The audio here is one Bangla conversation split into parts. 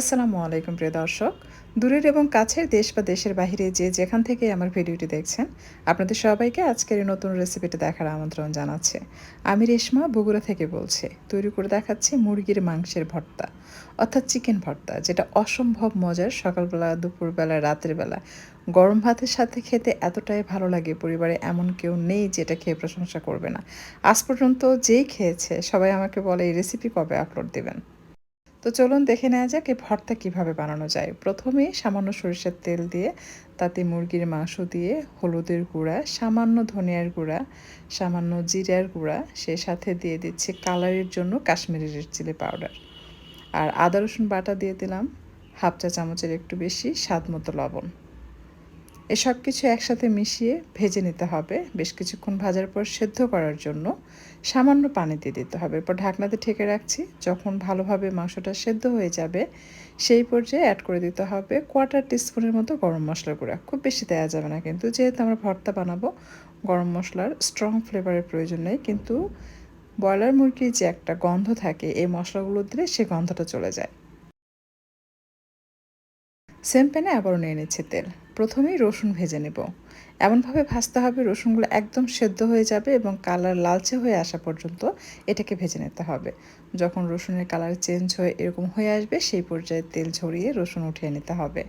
আসসালামু আলাইকুম প্রিয় দর্শক। দূরের এবং কাছের দেশ বা দেশের বাহিরে যে যেখান থেকে আমার ভিডিওটি দেখছেন, আপনাদের সবাইকে আজকের এই নতুন রেসিপিটি দেখার আমন্ত্রণ জানাচ্ছে। আমি রেশমা বগুড়া থেকে বলছি। তৈরি করে দেখাচ্ছি মুরগির মাংসের ভর্তা, অর্থাৎ চিকেন ভর্তা, যেটা অসম্ভব মজার সকালবেলা, দুপুরবেলা, রাতের বেলা। গরম ভাতের সাথে খেতে এতটাই ভালো লাগে, পরিবারে এমন কেউ নেই যেটা খেয়ে প্রশংসা করবে না। আজ পর্যন্ত যেই খেয়েছে, সবাই আমাকে বলে এই রেসিপি কবে আপলোড দেবেন? তো চলুন দেখে নেওয়া যাক এই ভর্তা কীভাবে বানানো যায়। প্রথমে সামান্য সরিষার তেল দিয়ে, তাতে মুরগির মাংস দিয়ে, হলুদের গুঁড়া, সামান্য ধনিয়ার গুঁড়া, সামান্য জিরার গুঁড়া, সে সাথে দিয়ে দিচ্ছে কালারের জন্য কাশ্মীরি রেড চিলি পাউডার। আর আদা রসুন বাটা দিয়ে দিলাম, হাফ চা চামচের একটু বেশি, স্বাদ মতো লবণ। এসব কিছু একসাথে মিশিয়ে ভেজে নিতে হবে। বেশ কিছুক্ষণ ভাজার পর সেদ্ধ করার জন্য সামান্য পানি দিয়ে দিতে হবে। এরপর ঢাকনাতে ঠেকে রাখছি। যখন ভালোভাবে মাংসটা সেদ্ধ হয়ে যাবে, সেই পর্যায়ে অ্যাড করে দিতে হবে কোয়ার্টার টিস্পুনের মতো গরম মশলার গুঁড়া। খুব বেশি দেওয়া যাবে না কিন্তু, যেহেতু আমরা ভর্তা বানাবো, গরম মশলার স্ট্রং ফ্লেভারের প্রয়োজন নেই। কিন্তু ব্রয়লার মুরগির যে একটা গন্ধ থাকে, এই মশলাগুলো দিলে সে গন্ধটা চলে যায়। সেম প্যানে আবারও নিয়ে নিচ্ছে তেল। প্রথমেই রসুন ভেজে নেব। এমনভাবে ভাজতে হবে রসুনগুলো একদম সেদ্ধ হয়ে যাবে এবং কালার লালচে হয়ে আসা পর্যন্ত এটাকে ভেজে নিতে হবে। যখন রসুনের কালার চেঞ্জ হয়ে এরকম হয়ে আসবে, সেই পর্যায়ে তেল ঝরিয়ে রসুন উঠিয়ে নিতে হবে।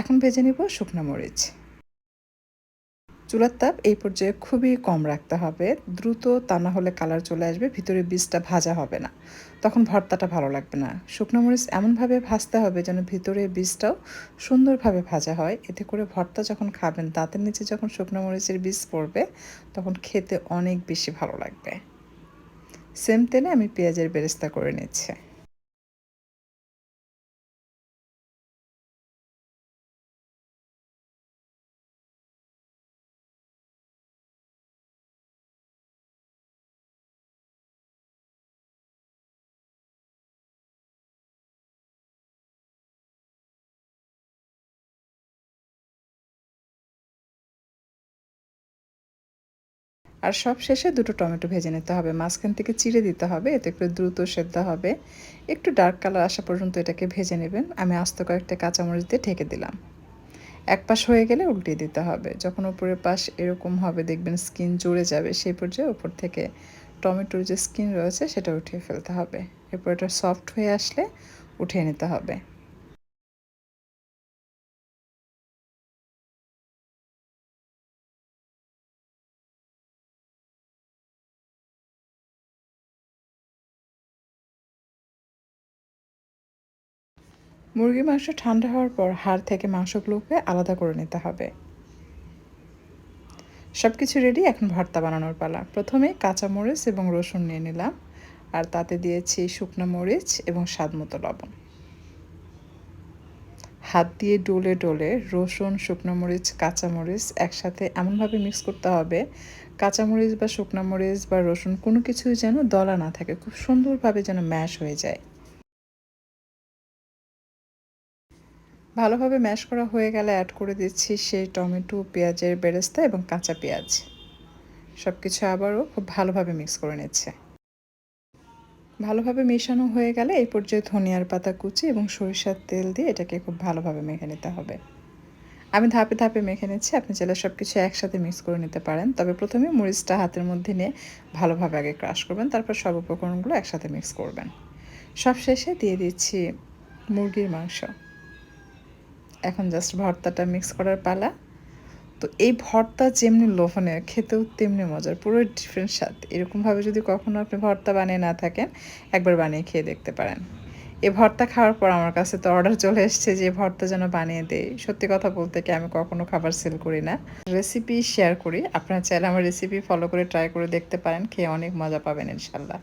এখন ভেজে নেব শুকনো মরিচ। চুলার তাপ এই পর্যায়ে খুবই কম রাখতে হবে। দ্রুত তা না হলে কালার চলে আসবে, ভিতরে বীজটা ভাজা হবে না। তখন ভর্তাটা ভালো লাগবে না। শুকনো মরিচ এমনভাবে ভাজতে হবে যেন ভিতরে বীজটাও সুন্দরভাবে ভাজা হয়। এতে করে ভর্তা যখন খাবেন, দাঁতের নিচে যখন শুকনো মরিচের বীজ পড়বে, তখন খেতে অনেক বেশি ভালো লাগবে। সেম তেলে আমি পেঁয়াজের বেরেস্তা করে নিচ্ছি। আর সব শেষে দুটো টমেটো ভেজে নিতে হবে। মাঝখান থেকে চিড়ে দিতে হবে, এতে করে দ্রুত সেদ্ধ হবে। একটু ডার্ক কালার আসা পর্যন্ত এটাকে ভেজে নেবেন। আমি আস্ত কয়েকটা কাঁচামরিচ দিয়ে ঢেকে দিলাম। এক পাশ হয়ে গেলে উল্টিয়ে দিতে হবে। যখন উপরের পাশ এরকম হবে, দেখবেন স্কিন জুড়ে যাবে। সেই পর্যায়ে উপর থেকে টমেটোর যে স্কিন রয়েছে, সেটা উঠিয়ে ফেলতে হবে। এরপর এটা সফট হয়ে আসলে উঠিয়ে নিতে হবে। মুরগির মাংস ঠান্ডা হওয়ার পর হাড় থেকে মাংসগুলোকে আলাদা করে নিতে হবে। সব কিছু রেডি এখন ভর্তা বানানোর পালা। প্রথমে কাঁচামরিচ এবং রসুন নিয়ে নিলাম, আর তাতে দিয়েছি শুকনো মরিচ এবং স্বাদ মতো লবণ। হাত দিয়ে ডোলে ডোলে রসুন, শুকনো মরিচ কাঁচামরিচ একসাথে এমনভাবে মিক্স করতে হবে কাঁচামরিচ বা শুকনো মরিচ বা রসুন কোনো কিছুই যেন দলা না থাকে, খুব সুন্দরভাবে যেন ম্যাশ হয়ে যায়। ভালোভাবে ম্যাশ করা হয়ে গেলে অ্যাড করে দিচ্ছি সেই টমেটো, পেঁয়াজের বেরেস্তা এবং কাঁচা পেঁয়াজ। সব কিছু আবারও খুব ভালোভাবে মিক্স করে নিচ্ছে। ভালোভাবে মেশানো হয়ে গেলে এই পর্যায়ে ধনিয়ার পাতা কুচি এবং সরিষার তেল দিয়ে এটাকে খুব ভালোভাবে মেখে নিতে হবে। আমি ধাপে ধাপে মেখে নিচ্ছি, আপনি চাইলে সব কিছু একসাথে মিক্স করে নিতে পারেন। তবে প্রথমে মরিচটা হাতের মধ্যে নিয়ে ভালোভাবে আগে ক্রাশ করবেন, তারপর সব উপকরণগুলো একসাথে মিক্স করবেন। সব শেষে দিয়ে দিচ্ছি মুরগির মাংস। এখন জাস্ট ভর্তাটা মিক্স করার পালা। তো এই ভর্তা যেমনি লোভনীয়, খেতেও তেমনি মজার, পুরো ডিফারেন্ট স্বাদ। এরকমভাবে যদি কখনো আপনি ভর্তা বানিয়ে না থাকেন, একবার বানিয়ে খেয়ে দেখতে পারেন। এ ভর্তা খাওয়ার পর আমার কাছে তো অর্ডার চলে এসছে যে, ভর্তা যেন বানিয়ে দেয় সত্যি কথা বলতে কি, আমি কখনো খাবার সেল করি না। রেসিপি শেয়ার করি। আপনারা চাইলে আমার রেসিপি ফলো করে ট্রাই করে দেখতে পারেন, খেয়ে অনেক মজা পাবেন ইনশাল্লাহ।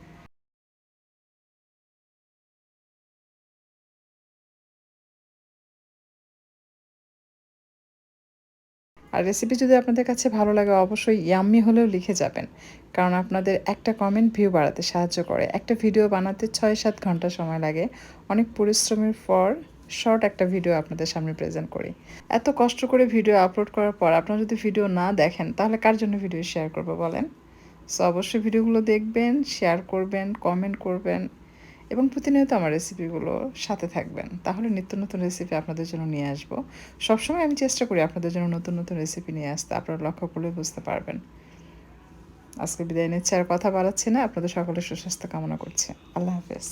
আর রেসিপি যদি আপনাদের কাছে ভালো লাগে, অবশ্যই ইয়াম্মি হলেও লিখে যাবেন। কারণ আপনাদের একটা কমেন্ট ভিউ বাড়াতে সাহায্য করে। একটা ভিডিও বানাতে ছয় সাত ঘণ্টা সময় লাগে। অনেক পরিশ্রমের পর শর্ট একটা ভিডিও আপনাদের সামনে প্রেজেন্ট করি। এত কষ্ট করে ভিডিও আপলোড করার পর আপনারা যদি ভিডিও না দেখেন, তাহলে কার জন্য ভিডিও শেয়ার করব বলেন? সো অবশ্যই ভিডিওগুলো দেখবেন শেয়ার করবেন কমেন্ট করবেন। এবং প্রতিনিয়ত আমার রেসিপিগুলো সাথে থাকবেন। তাহলে নিত্য নতুন রেসিপি আপনাদের জন্য নিয়ে আসব। সবসময় আমি চেষ্টা করি আপনাদের জন্য নতুন নতুন রেসিপি নিয়ে আসতে। আপনারা লক্ষ্য করলে বুঝতে পারবেন। আজকে বিদায় নিচ্ছে। আর কথা বাড়াচ্ছি না। আপনাদের সকলের সুস্বাস্থ্য কামনা করছি। আল্লাহ হাফেজ।